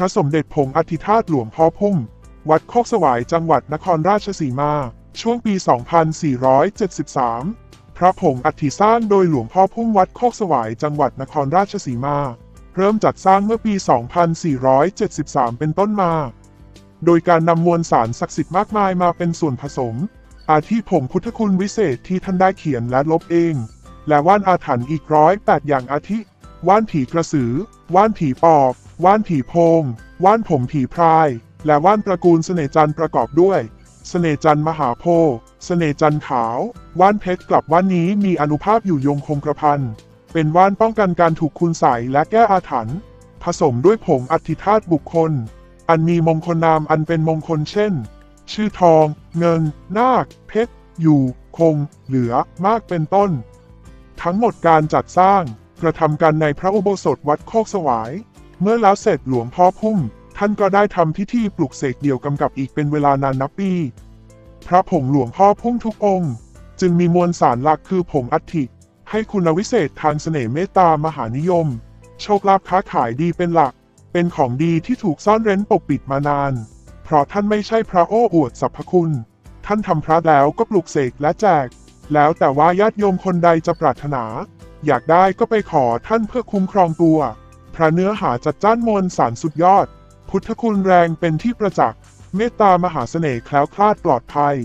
พระสมเด็จผงอธิธาตหลวงพ่อพุ่ม วัดโคกสวายจังหวัดนครราชสีมา ช่วงปี 2473 พระผงอธิสร้างโดยหลวงพ่อพุ่มวัดโคกสวายจังหวัดนครราชสีมา เริ่มจัดสร้างเมื่อปี 2473 เป็นต้นมา โดยการนำมวลสารศักดิ์สิทธิ์มากมายมาเป็นส่วนผสม อาทิผงพุทธคุณวิเศษที่ท่านได้เขียนและลบเอง และว่านอาถรรพ์อีกร้อยแปดอย่างอาทิว่านผีกระสือ ว่านผีปอบ ว่านผีโพง ว่านผงผีพราย และว่านตระกูลเสน่จันทร์ประกอบด้วยเสน่จันทร์มหาโพเสน่จันทร์ขาว ว่านเพชรกลับว่านนี้มีอนุภาพอยู่ยงคงกระพัน เป็นว่านป้องกันการถูกคุณใส่และแก้อาถรรพ์ ผสมด้วยผงอธิธาตุบุคคล อันมีมงคลนามอันเป็นมงคลเช่น ชื่อทอง เงิน นาค เพชร อยู่ คง เหลือ มากเป็นต้น ทั้งหมดการจัดสร้างกระทำกันในพระอุโบสถวัดโคกสวาย เมื่อแล้วเสร็จหลวงพ่อพุ่ม ท่านก็ได้ทำพิธีปลุกเสกเดี่ยวกำกับอีกเป็นเวลานานนับปี พระผงหลวงพ่อพุ่มทุกองค์ จึงมีมวลสารหลักคือผงอัฐิให้คุณวิเศษทางเสน่ห์เมตตามหานิยม โชคลาภค้าขายดีเป็นหลัก เป็นของดีที่ถูกซ่อนเร้นปกปิดมานาน เพราะท่านไม่ใช่พระโอ้อวดสรรพคุณ ท่านทำพระแล้วก็ปลุกเสกและแจก แล้วแต่ว่าญาติโยมคนใดจะปรารถนา อยากได้ก็ไปขอท่านเพื่อคุ้มครองตัว พระเนื้อหาจัดจ้านมวลสารสุดยอด พุทธคุณแรงเป็นที่ประจักษ์ เมตตามหาเสน่ห์แคล้วคลาดปลอดภัย